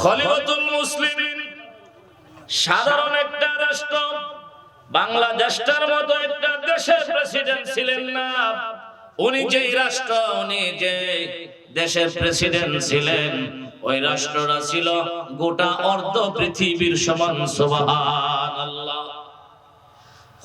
খলিফাতুল মুসলিম, সাধারণ একটা রাষ্ট্র, বাংলাদেশটার মতো একটা দেশের প্রেসিডেন্ট ছিলেন না। উনি যেই রাষ্ট্র, উনি যে দেশের প্রেসিডেন্ট ছিলেন, ওই রাষ্ট্রটা ছিল গোটা অর্ধ পৃথিবীর সমান, সুবহানাল্লাহ।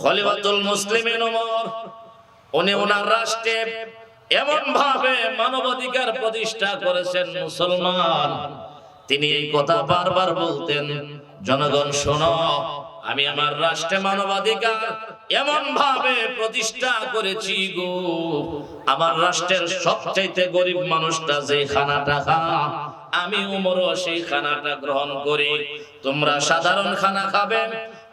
খলিফাতুল মুসলিমিন ওমর উনি ওনার রাষ্ট্রে এমন ভাবে মানবাধিকার প্রতিষ্ঠা করেছেন মুসলমান। তিনি এই কথা বারবার বলতেন, জনগণ, শোনো, আমি আমার রাষ্ট্রে মানবাধিকার এমন ভাবে প্রতিষ্ঠা করেছি গো। আমার রাষ্ট্রের সবচাইতে গরিব মানুষটা যে খানাটা খা আমি উমরও সেই খানাটা গ্রহণ করি। তোমরা সাধারণ খানা খাবে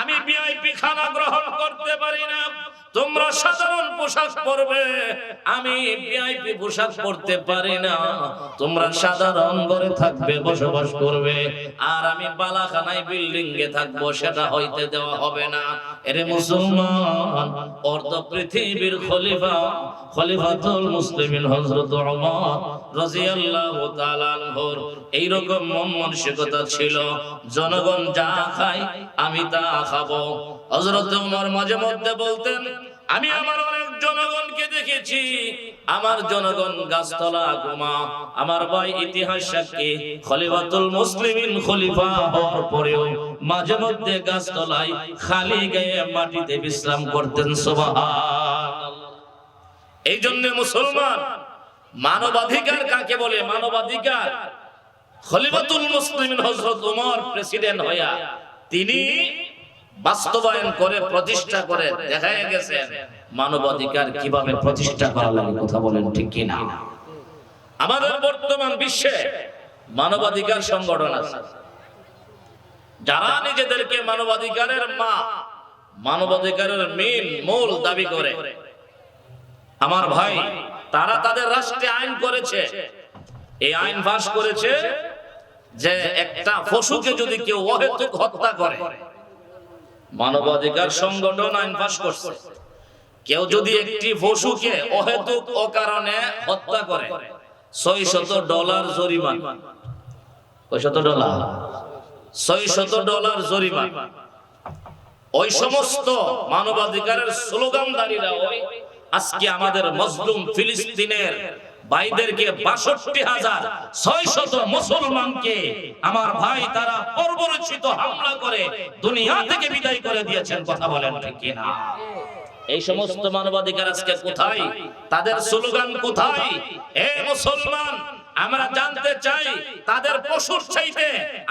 আমি ভিআইপি খানা গ্রহণ করতে পারি না। তোমরা সাধারণ পোশাক পরবে। আমি ভিআইপি পোশাক পরতে পারি না। তোমরা সাধারণ ঘরে থাকবে, বসবাস করবে। আর আমি বালাখানায় বিল্ডিং এ থাকব, সেটা হইতে দেওয়া হবে না। এরে মুসলমান, অর্ধ পৃথিবীর খলিফা, খলিফাতুল মুসলিমিন হযরত ওমর রাদিয়াল্লাহু তাআলা আনহুর। এই রকম মন মানসিকতা ছিল। জনগণ যা খায়, আমি তা খাব। হযরত ওমর মাঝে মধ্যে বলতেন আমি আমার অনেক জনগণকে দেখেছি। আমার জনগণ গাছতলা ঘুমা আমার ভাই ইতিহাস সাক্ষী, খলিফাতুল মুসলিমিন খলিফা হওয়ার পরেও মাঝে মধ্যে গাছতলায় খালি গায়ে মাটিতে বিশ্রাম করতেন এই জন্য মুসলমান, মানবাধিকার কাকে বলে? মানবাধিকার। খলিফাতুল মুসলিমিন প্রেসিডেন্ট হইয়া তিনি বাস্তবায়ন করে, প্রতিষ্ঠা করে দেখা গেছে, মানবাধিকার কীভাবে প্রতিষ্ঠা করা লাগে কথা বলেন ঠিক কিনা? আমাদের বর্তমান বিশ্বে মানবাধিকার সংগঠন আছে। যারা নিজেদেরকে মানবাধিকারের মা, মানবাধিকারের মিল মূল দাবি করে। আমার ভাই, তারা তাদের রাষ্ট্রে আইন করেছে। এই আইন পাস করেছে যে একটা পশুকে যদি কেউ অহেতুক হত্যা করে মানবাধিকার সংগঠন আইন পাস করছে। কেউ যদি একটি পশুকে অহেতুক অকারণে হত্যা করে ছয় শত ডলার জরিমানা। কয় শত ডলার? ছয় শত ডলার জরিমানা। ওই সমস্ত মানবাধিকারের স্লোগানদারীরা ওই আজকে আমাদের মজলুম ফিলিস্তিনের ভাইদেরকে বাষট্টি হাজার ছয় শত মুসলমানকে আমার ভাই তারা পর্বরচিত হামলা করে দুনিয়া থেকে বিদায় করে দিয়েছেন, কথা বলেন ঠিক কিনা? এই সমস্ত মানবাধিকার আজকে কোথায়? তাদের স্লোগান কোথায়? এ মুসলমান, আমরা জানতে চাই তাদের পশুর চাইতে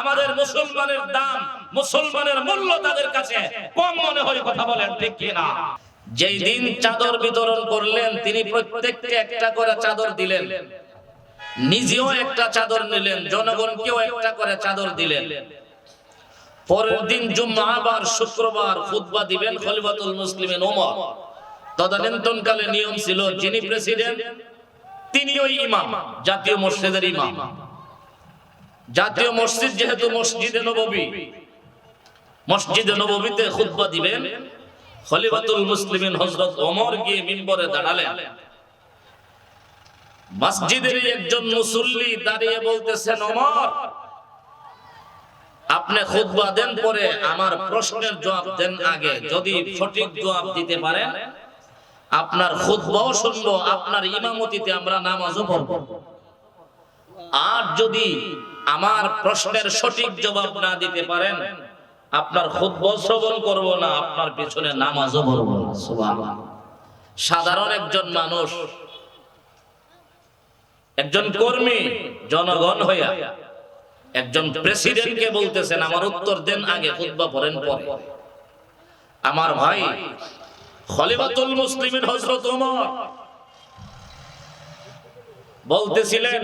আমাদের মুসলমানের দাম, মুসলমানের মূল্য তাদের কাছে কম মনে হয়, কথা বলেন ঠিক কিনা? যেই দিন চাদর বিতরণ করলেন তিনি প্রত্যেককে একটা করে চাদর দিলেন। নিজেও একটা চাদর নিলেন জনগণকেও একটা করে চাদর দিলেন। পরের দিন জুম্মাবার শুক্রবার খুতবা দিবেন খলিফাতুল মুসলিমিন ওমর। তদানীন্তনকালে নিয়ম ছিল যিনি প্রেসিডেন্ট তিনি ওই ইমাম জাতীয় মসজিদের ইমাম। জাতীয় মসজিদ যেহেতু মসজিদে নববী মসজিদে নববীতে খুতবা দিবেন খলিফাতুল মুসলিমিন হযরত ওমর গিয়ে মিম্বরে দাঁড়ালেন। মসজিদের একজন মুসল্লি দাঁড়িয়ে বলতেছেন, ওমর, আপনি খুতবা দেন পরে আমার প্রশ্নের জবাব দেন আগে। যদি সঠিক জবাব দিতে পারেন, আপনার খুতবাও শুনব, আপনার ইমামতিতে আমরা নামাজও পড়ব। আর যদি আমার প্রশ্নের সঠিক জবাব না দিতে পারেন আপনার খুতবা শ্রবণ করব না, আপনার পিছনে নামাজও পড়ব না সাধারণ একজন মানুষ, একজন কর্মী, জনগণ হইয়া, একজন প্রেসিডেন্টকে বলতেছেন, আমার উত্তর দেন আগে খুতবা পড়েন পরে। আমার ভাই, খলিফাতুল মুসলিমিন হযরত ওমর, বলতেছিলেন,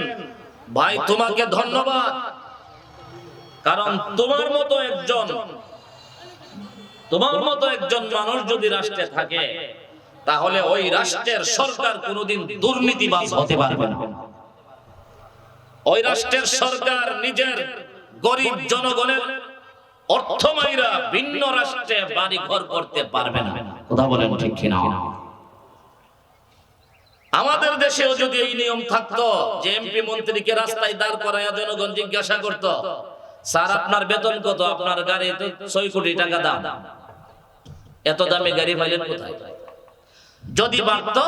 ভাই, তোমাকে ধন্যবাদ। কারণ তোমার মতো একজন, তোমার মতো একজন মানুষ যদি রাষ্ট্রে থাকে, তাহলে ওই রাষ্ট্রের সরকার কোনোদিন দুর্নীতিবাজ হতে পারবে না। ওই রাষ্ট্রের সরকার নিজের গরিব জনগণের অর্থমাইরা ভিন্ন রাষ্ট্রে বাড়ি ঘর করতে পারবে না। কথা বলেন ঠিক কিনা? আমাদের দেশেও যদি এই নিয়ম থাকতো, যে এমপি মন্ত্রীকে রাস্তায় দাঁড় করাইয়া জনগণ জিজ্ঞাসা করত স্যার, আপনার বেতন কত? আপনার গাড়ি তো ছয় কোটি টাকা দাম। এত দামে গাড়ি পাইলেন কোথায়? যদি পারত,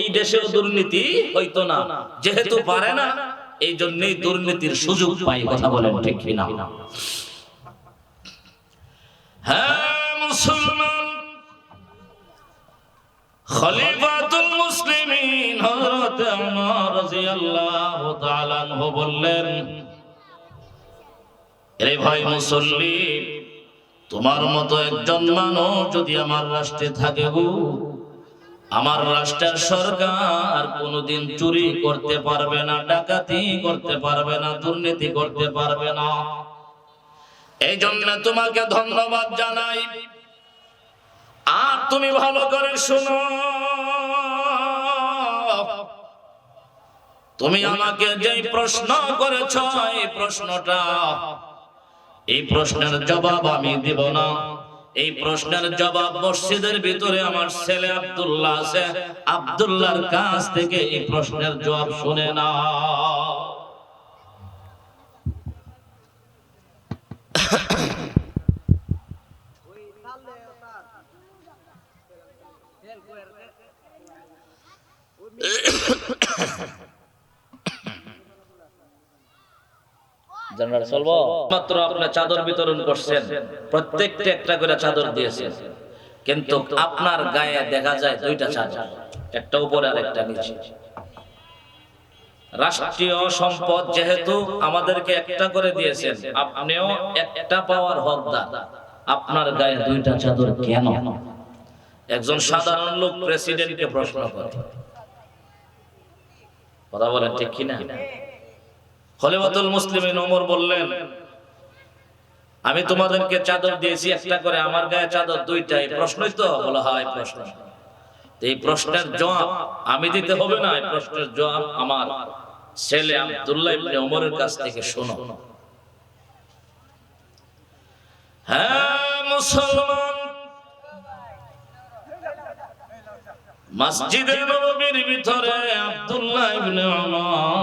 এই দেশেও দুর্নীতি হইতো না। যেহেতু পারে না, এই জন্যই দুর্নীতির সুযোগ পাই, কথা বলেন ঠিক কিনা? হ্যাঁ মুসলমান। বললেন ভাই মুসল্লি, তোমার মতো একজন মানুষ যদি আমার রাষ্ট্রে থাকে গো, আমার রাষ্ট্রের সরকার কোনোদিন চুরি করতে পারবে না, ডাকাতি করতে পারবে না, দুর্নীতি করতে পারবে না। এই জন্য তোমাকে ধন্যবাদ জানাই। আর তুমি ভালো করে শোনো। তুমি আমাকে যে প্রশ্ন করেছ, এই প্রশ্নটা এই প্রশ্নের জবাব আমি দিব না এই প্রশ্নের জবাব মসজিদের ভিতরে আমার ছেলে আব্দুল্লাহ আছে আব্দুল্লাহর কাছ থেকে এই প্রশ্নের জবাব শুনে না মাত্র আপনার চাদর বিতরণ করছেন, প্রত্যেকটা একটা করে চাদর দিয়েছেন। কিন্তু আপনার গায়ে দেখা যায় দুইটা চাদর, একটা উপরে আর একটা নিচে। রাষ্ট্রীয় সম্পদ যেহেতু আমাদেরকে একটা করে দিয়েছেন, আপনিও একটা পাওয়ার হকদার। আপনার গায়ে দুইটা চাদর কেন? একজন সাধারণ লোক প্রেসিডেন্টকে প্রশ্ন করে। কথা বলেন ঠিক কিনা? খলিফাতুল মুসলিমিন ওমর বললেন, আমি তোমাদেরকে চাদর দিয়েছি, একটা করে আমার গায়ে চাদর দুইটা এই প্রশ্নই তো বলা হয় প্রশ্ন। এই প্রশ্নের জবাব আমি দিতে হবে না, এই প্রশ্নের জবাব আমার ছেলে আব্দুল্লাহ ইবনে ওমরের কাছ থেকে শোনো। হ্যাঁ মুসলমান! মসজিদে নববীর ভিতরে আব্দুল্লাহ ইবনে ওমর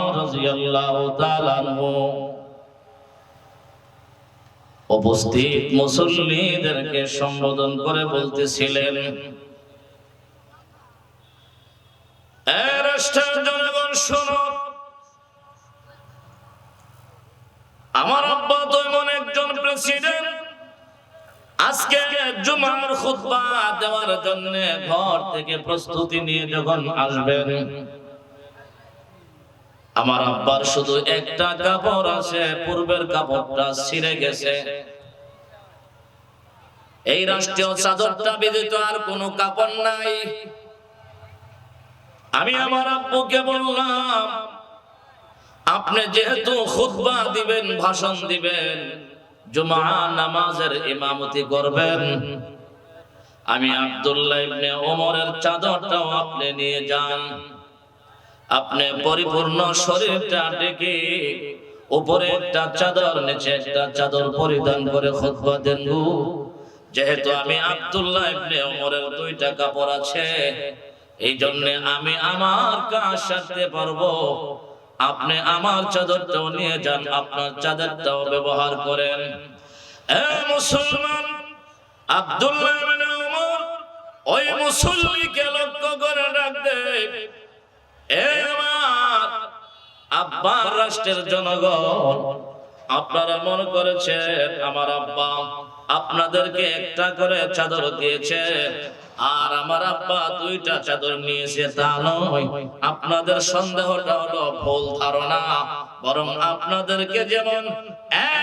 উপস্থিত মুসল্লিদেরকে সম্বোধন করে বলতেছিলেন আমার আব্বা তো এমন একজন প্রেসিডেন্ট। আজকে জুমার খুতবা দেওয়ার জন্য ঘর থেকে প্রস্তুতি নিয়ে যখন আসবেন আমার আব্বার শুধু একটা কাপড় আছে, পূর্বের কাপড়টা ছিঁড়ে গেছে। এই রাষ্ট্রীয় চাদরটা ব্যতীত আর কোনো কাপড় নাই। আমি আমার আব্বুকে বললাম, আপনি যেহেতু খুতবা দিবেন, ভাষণ দিবেন জুমা নামাজের ইমামতি করবেন, আমি আব্দুল্লাহ ইবনে ওমরের চাদরটাও আপনি নিয়ে যান। আপনি পরিপূর্ণ শরীরটা ডেকে উপরে একটা চাদর নিচে একটা চাদর পরিধান করে খুতবা দেন। যেহেতু আমি আব্দুল্লাহ ইবনে ওমরের দুইটা কাপড় আছে এই জন্য আমি আমার কাজ সারতে পারব। আপনি আমার চাদরটাও নিয়ে যান, আপনার চাদরটাও ব্যবহার করেন। এ মুসলমান, আব্দুল্লাহ ইবনে ওমর ওই মুসল্লিকে লক্ষ্য করে ডাক দেয় আব্বার রাষ্ট্রের জনগণ, আপনারা মনে করেছেন আমার আব্বা আপনাদেরকে একটা করে চাদর দিয়েছে, আর আমার আব্বা দুইটা চাদর নিয়েছে, তা নয়। আপনাদের সন্দেহটা হলো ভুল ধারণা, বরং আপনাদেরকে যেমন এক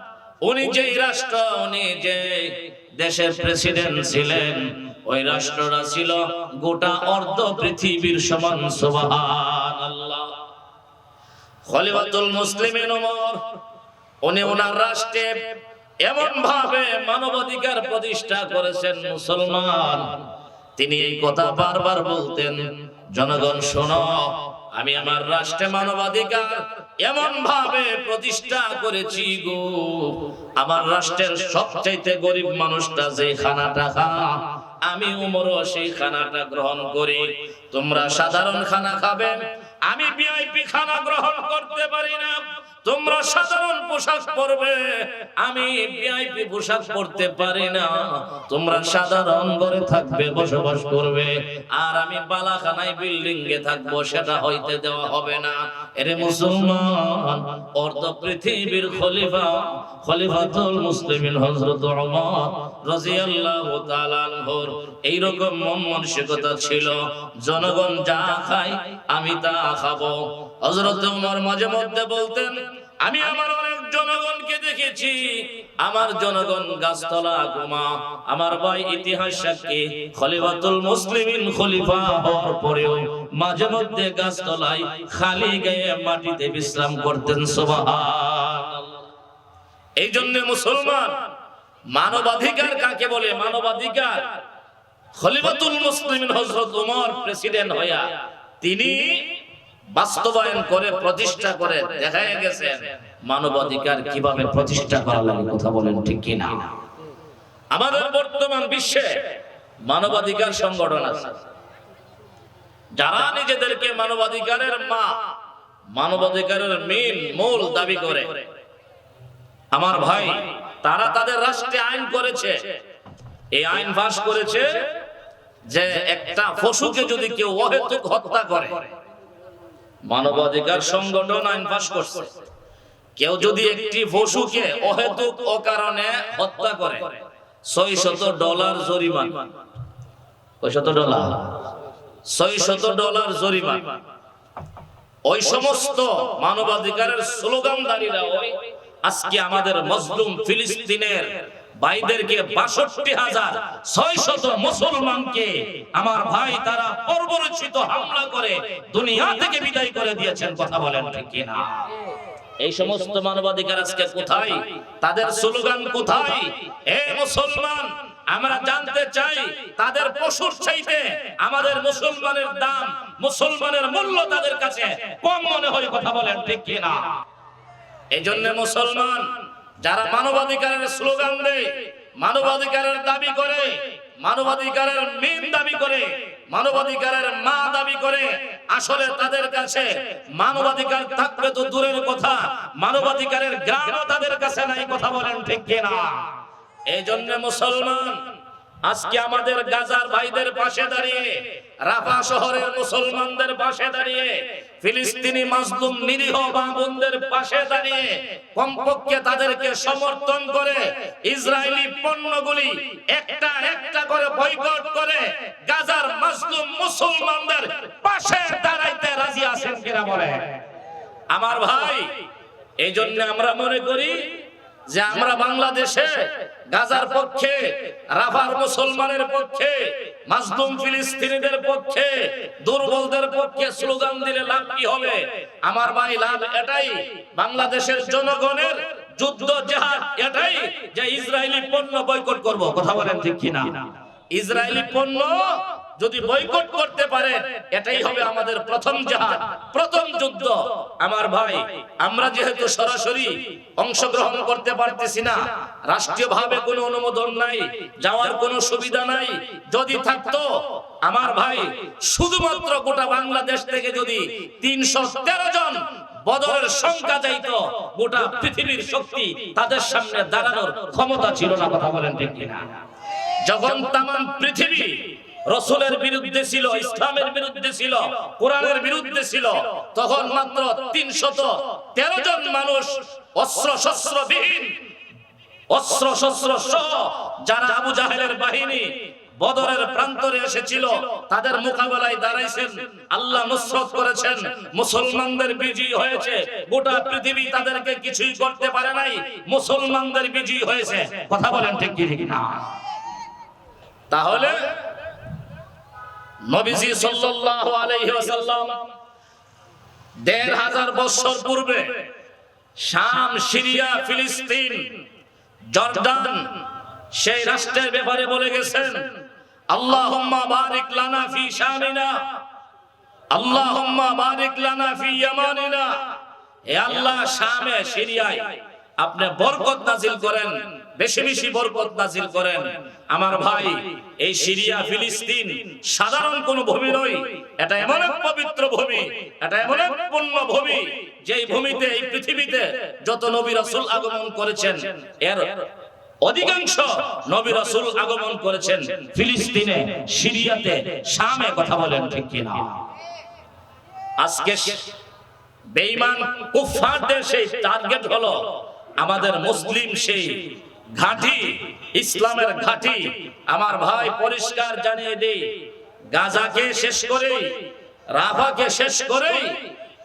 উনি যেই রাষ্ট্র, উনি যে দেশের প্রেসিডেন্ট ছিলেন, ওই রাষ্ট্রটা ছিল গোটা অর্ধ পৃথিবীর সমান, সুবহানাল্লাহ। খলিফাতুল মুসলিমিন ওমর উনি ওনার রাষ্ট্রে এমন ভাবে মানবাধিকার প্রতিষ্ঠা করেছেন মুসলমান। তিনি এই কথা বারবার বলতেন, জনগণ শোনো আমি আমার রাষ্ট্রে মানবাধিকার এমন ভাবে প্রতিষ্ঠা করেছি গো। আমার রাষ্ট্রের সবচাইতে গরিব মানুষটা যে খানাটা খা আমি উমরও সেই খানাটা গ্রহণ করি। তোমরা সাধারণ খানা খাবেন, আমি ভিআইপি খানা গ্রহণ করতে পারি না। তোমরা সাধারণ পোশাক পরবে। আমি ভিআইপি পোশাক পরতে পারি না। তোমরা সাধারণ ঘরে থাকবে, বসবাস করবে। আর আমি বালাখানায় বিল্ডিং এ থাকব, সেটা হইতে দেওয়া হবে না। এরে মুসলমান, অর্ধ পৃথিবীর খলিফা, খলিফাতুল মুসলিমিন হযরত ওমর রাদিয়াল্লাহু তাআলা আনহুর। এইরকম মন মানসিকতা ছিল। জনগণ যা খায়, আমি তা খাব। মাঝে মধ্যে বলতেন, আমি আমার অনেক জনগণকে দেখেছি। আমার জনগণ গাছতলা আমার ভাই ইতিহাস সাক্ষী, খলিফাতুল মুসলিমিন খলিফা হওয়ার পরেও মাঝে মধ্যে গাছতলায় খালি গায়ে মাটিতে বিশ্রাম করতেন এই জন্য মুসলমান মানবাধিকার কাকে বলে? মানবাধিকার। খলিফাতুল মুসলিমিন হযরত ওমর প্রেসিডেন্ট হইয়া তিনি বাস্তবায়ন করে, প্রতিষ্ঠা করে দেখা গেছে মানবাধিকার কীভাবে প্রতিষ্ঠা করা লাগে কথা বলেন ঠিক কিনা? আমাদের বর্তমান বিশ্বে মানবাধিকার সংগঠন আছে। যারা নিজেদেরকে মানবাধিকারের মা, মানবাধিকারের মেন মূল দাবি করে। আমার ভাই, তারা তাদের রাষ্ট্রে আইন করেছে। এই আইন পাস করেছে যে একটা পশুকে যদি কেউ অহেতুক হত্যা করে মানবাধিকার সংগঠন আইন পাস করছে। কেউ যদি একটি পশুকে অহেতুক অকারণে হত্যা করে ছয় শত ডলার জরিমানা। ছয় শত ডলার? ছয় শত ডলার জরিমানা। ওই সমস্ত মানবাধিকারের স্লোগানদারীরা আজকে আমাদের মজলুম ফিলিস্তিনের ভাইদেরকে বাষট্টি হাজার ছয় শত মুসলমানকে আমার ভাই তারা পর্বরচিত হামলা করে দুনিয়া থেকে বিদায় করে দিয়েছেন, কথা বলেন ঠিক কিনা? এই সমস্ত মানবাধিকার আজকে কোথায়? তাদের স্লোগান কোথায়? এ মুসলমান, আমরা জানতে চাই তাদের পশুর চাইতে আমাদের মুসলমানের দাম, মুসলমানের মূল্য তাদের কাছে কম মনে হয়, কথা বলেন ঠিক কিনা? এই জন্য মুসলমান যারা মানবাধিকারের স্লোগান দেয়, মানবাধিকারের দাবি করে, মানবাধিকারের মেন দাবি করে, মানবাধিকারের মা দাবি করে, আসলে তাদের কাছে মানবাধিকার থাকবে তো দূরের কথা, মানবাধিকারের গ্রামও তাদের কাছে নাই, কথা বলেন ঠিক কিনা? এই জন্য মুসলমান আজকে আমাদের গাজার ভাইদের পাশে দাঁড়িয়ে, রাফা শহরের মুসলমানদের পাশে দাঁড়িয়ে, ফিলিস্তিনি মাজলুম নিরীহ বাবুনদের পাশে দাঁড়িয়ে কমপক্ষে তাদেরকে সমর্থন করে ইসরায়েলি পণ্যগুলি একটা একটা করে বয়কট করে গাজার মাজলুম মুসলমানদের পাশে দাঁড়াইতে রাজি আছেন কিনা বলে আমার ভাই, এই জন্য আমরা মনে করি যে আমরা বাংলাদেশে, গাজার পক্ষে, রাফার মুসলমানের পক্ষে মাজলুম ফিলিস্তিনিদের পক্ষে, দুর্বলদের পক্ষে স্লোগান দিলে লাভ কি হবে? আমার ভাই, লাভ এটাই, বাংলাদেশের জনগণের যুদ্ধ জেহাদ এটাই যে ইসরায়েলি পণ্য বয়কট করব। কথা বলেন ঠিক কিনা? ইসরায়েলি পণ্য যদি বয়কট করতে পারে এটাই হবে আমাদের প্রথম জাহাজ প্রথম যুদ্ধ। আমার ভাই আমরা যেহেতু সরাসরি অংশগ্রহণ করতে পারতেছি না রাষ্ট্রীয়ভাবে কোনো অনুমোদন নাই যাওয়ার কোনো সুবিধা নাই। যদি থাকতো আমার ভাই শুধুমাত্র গোটা বাংলাদেশ থেকে যদি তিনশো তেরো জন বদরের সংখ্যা যাইতো গোটা পৃথিবীর শক্তি তাদের সামনে দাঁড়ানোর ক্ষমতা ছিল না কথা বলেন ঠিক কিনা। যখন তাম পৃথিবী রসুলের বিরুদ্ধে ছিল, ইসলামের বিরুদ্ধে ছিল, কোরআনের বিরুদ্ধে ছিল। তখন মাত্র তিনশত তেরো জন মানুষ অস্ত্র শস্ত্র বিহীন অস্ত্র শস্ত্র সহ যারা আবু জাহেলের বাহিনী বদরের প্রান্তরে এসেছিল, তাদের মোকাবেলায় দাঁড়াইছেন। আল্লাহ নুসরত করেছেন। মুসলমানদের বিজয়ী হয়েছে। গোটা পৃথিবী তাদেরকে কিছুই করতে পারে নাই। মুসলমানদের বিজয়ী হয়েছে। কথা বলেন ঠিক কি না? তাহলে নবীজি সাল্লাল্লাহু আলাইহি ওয়াসাল্লাম দেড় হাজার বছর পূর্বে শাম, সিরিয়া, ফিলিস্তিন, জর্দান সেই রাষ্ট্রের ব্যাপারে বলে গেছেন, আল্লাহুম্মা বারিক লানা ফি শামিনা, আল্লাহুম্মা বারিক লানা ফি ইয়ামানিনা। হে আল্লাহ, শামে, সিরিয়ায় আপনি বরকত নাজিল করেন। বেশি বেশি বরকত নাজিল করেন। আমার ভাই, এই সিরিয়া, ফিলিস্তিন সাধারণ কোন ভূমি নয়। এটা এমন এক পবিত্র ভূমি, এটা এমন এক পূর্ণ ভূমি, যেই ভূমিতে, এই পৃথিবীতে যত নবী রাসূল আগমন করেছেন, এর অধিকাংশ নবী রাসূল আগমন করেছেন ফিলিস্তিনে, সিরিয়াতে, শামে, কথা বলেন ঠিক কিনা। আজকে বেঈমান কুফফারদের সেই টার্গেট হলো, আমাদের মুসলিম সেই ঘাঁটি ইসলামের ঘাঁটি। আমার ভাই পরিষ্কার জানিয়ে দেই গাজাকে শেষ করে রাফাকে শেষ করে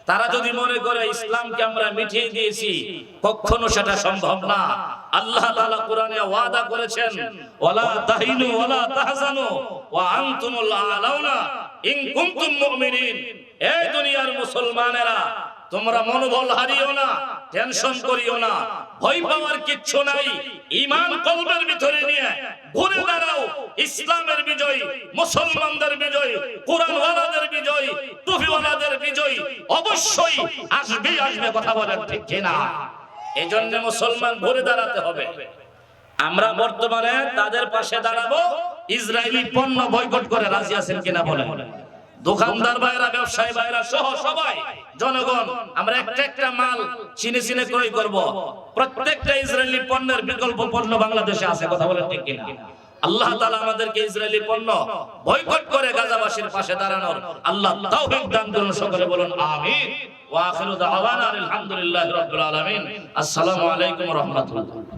তারা যদি মনে করে ইসলামকে আমরা মিটিয়ে দিয়েছি কখনো সেটা সম্ভব না। আল্লাহ তাআলা কোরআনে ওয়াদা করেছেন ওয়ালা তাহিনু ওয়ালা তাহজানু ওয়া আনতুমুল আলাউনা ইন কুনতুম মুমিনিন। এই দুনিয়ার মুসলমানেরা তোমরা মনোবল হারিও না। টেনশন করিও না। ভয় পাওয়ার কিচ্ছু নাই। ঈমান কলবের ভিতরে নিয়ে ঘুরে দাঁড়াও। ইসলামের বিজয় মুসলমানদের বিজয় কোরআনওয়ালাদের বিজয় টুপিওয়ালাদের বিজয় অবশ্যই আসবে আসবে কথা বলেন ঠিক কিনা। এই জন্য মুসলমান ঘুরে দাঁড়াতে হবে। আমরা বর্তমানে তাদের পাশে দাঁড়াবো। ইসরায়েলি পণ্য বয়কট করে রাজি আছেন কিনা বলেন। দোকানদার ভাইরা ব্যবসায়ী ভাইরা সহ সবাই, জনগণ, আমরা একটা একটা মাল চিনে চিনে ক্রয় করব। প্রত্যেকটা ইসরায়েলি পণ্যের বিকল্প পণ্য বাংলাদেশে আছে, কথা বলেন ঠিক কিনা? আল্লাহ তাআলা আমাদেরকে ইসরায়েলি পণ্য বয়কট করে গাজাবাসীর পাশে দাঁড়ানোর আল্লাহ তাওফিক দান করুন সকলে বলুন, আমিন। ওয়া আখিরু দাওয়ানা আলহামদুলিল্লাহি রাব্বিল আলামিন। আসসালামু আলাইকুম ওয়া রাহমাতুল্লাহ।